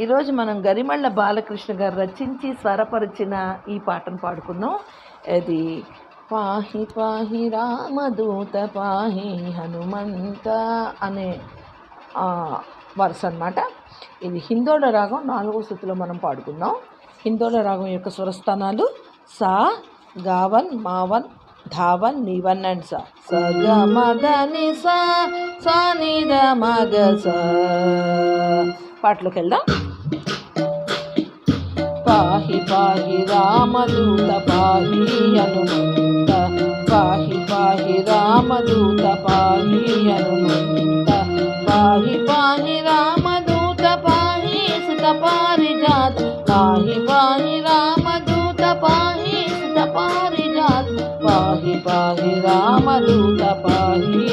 ఈరోజు మనం గరిమళ్ళ బాలకృష్ణ గారు రచించి స్వరపరిచిన ఈ పాటను పాడుకుందాం. అది పాహి పాహి రామదూత పాహి హనుమంత అనే వరుస అన్నమాట. ఇది హిందోళ రాగం నాలుగో స్థితిలో మనం పాడుకుందాం. హిందోళ రాగం యొక్క స్వరస్థానాలు సా గావన్ మావన్ ధావన్ నివన్ అండ్ సా. స గ మగ ని సా సా ని ద మగ స. పాటలోకి వెళ్దాం పాహి పాహి రామదూత పాహి హనుమంత. పాహి పాహి రామదూత పాహి హనుమంత. పాహి పాహి రామదూత పాహి సుత పారిజాత పాహి పాహి రామదూత పాహి సుత పారిజాత పాహి పాహి రామదూత పాహి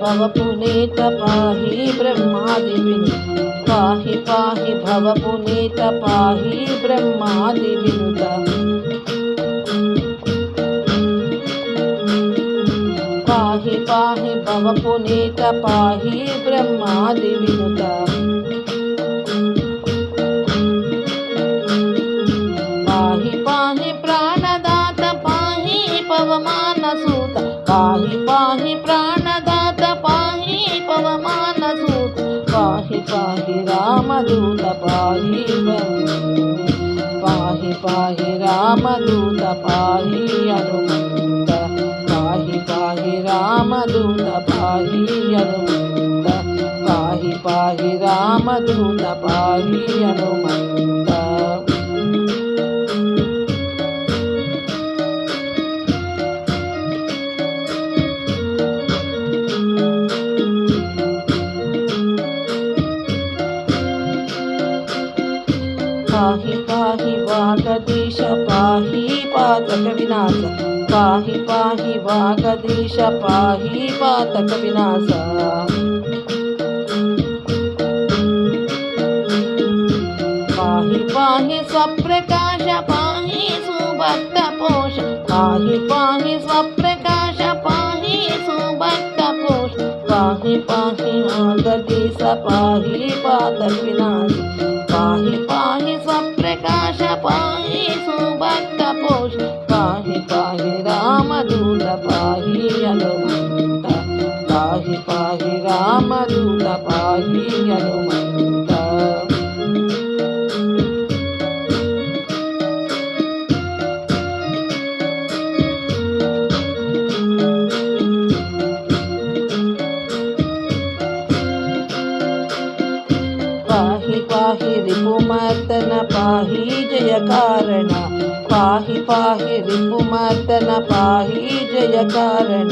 పాహి భవ పునీత పాహి బ్రహ్మాది విను పాహి పాహి భవ పునీత పాహి బ్రహ్మాది వినుత పాహి పాహి భవ పునీత పాహి బ్రహ్మాది వినుత పాహి పాహి పాహి రామదూత పాహి పాహి పాహి రామదూత పాహి అనుమంత పాహి పాహి రామదూత పాహి అనుమంత పాహి పాహి రామదూత పాహి అనుమంత పాహి పాహి వాగదీశ పాహి పాతక వినాశ పాహి పాహి వాగదీశ పాహి పాతక వినాశ పాహి పాహి స్వప్రకాశ పాహి సుభక్త పోష పాహి పాహి స్వప్రకాశ పాహి సుభక్త పోష పాహి పాయి సుభక్త పోష పాహి పాహి రామదూత పాయి హనుమంత పాహి పాహి రామదూత పాయి హనుమంత. पाहि पाहि रिपुमर्दन पाहि जयकारण पाहि पाहि रिपुमर्दन पाहि जयकारण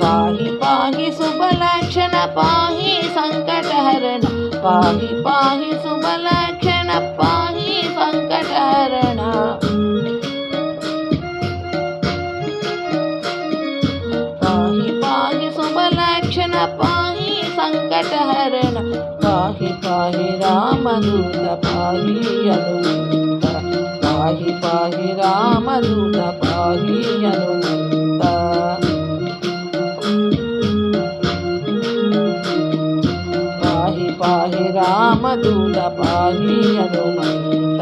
पाहि पाहि सुबलक्षण पाहि सङ्कटहरण पाहि पाहि सुबलक्षण पाहि सङ्कटहरण రామదూత పాహి హనుమంత పాహి పాహి రామదూత పాహి హనుమంత పాహి పాహి రామదూత పాహి హనుమంత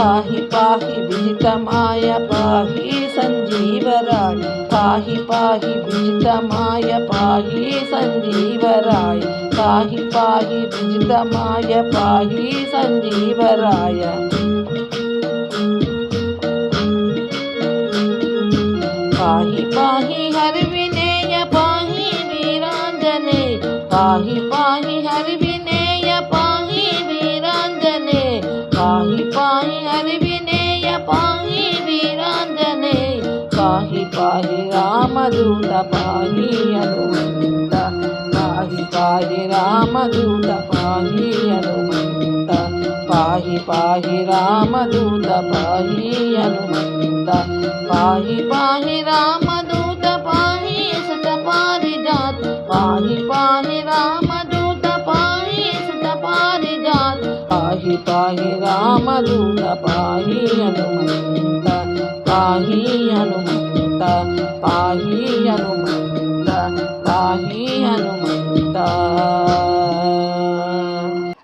పాహి పాహి విజితమాయ పాహి సంజీవరాయ పాహి పాహి విజితమాయ పాహి సంజీవరాయ పాహి పాహి విజితమాయ పాహి సంజీవరాయ పాహి పాహి హరి వినేయ పాహి వీరాంజనే పాహి పాహి హరి వినేయ పాహి పాహి పాహి రామదూత పాహి హనుమంత పాహి పాహి రామదూత పాహి హనుమంత పాహి పాహి రామదూత పాహి హనుమంత పాహి పాహి రామదూత పాహి సుత పారిజాత. పాహి పాహి రామదూత పాహి సుత పారిజాత. పాహి పాహి రామదూత పాహి హనుమంత పాహి హనుమంత తాయి హనుమంత తాయి హనుమంత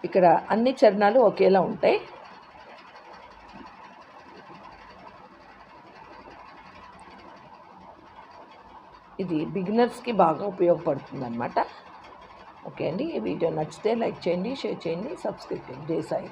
ఇక్కడ అన్ని చరణాలు ఒకేలా ఉంటాయి. ఇది బిగినర్స్కి బాగా ఉపయోగపడుతుంది అనమాట ఓకే అండి ఈ వీడియో నచ్చితే లైక్ చేయండి షేర్ చేయండి సబ్స్క్రైబ్ చేయండి. జై సాయి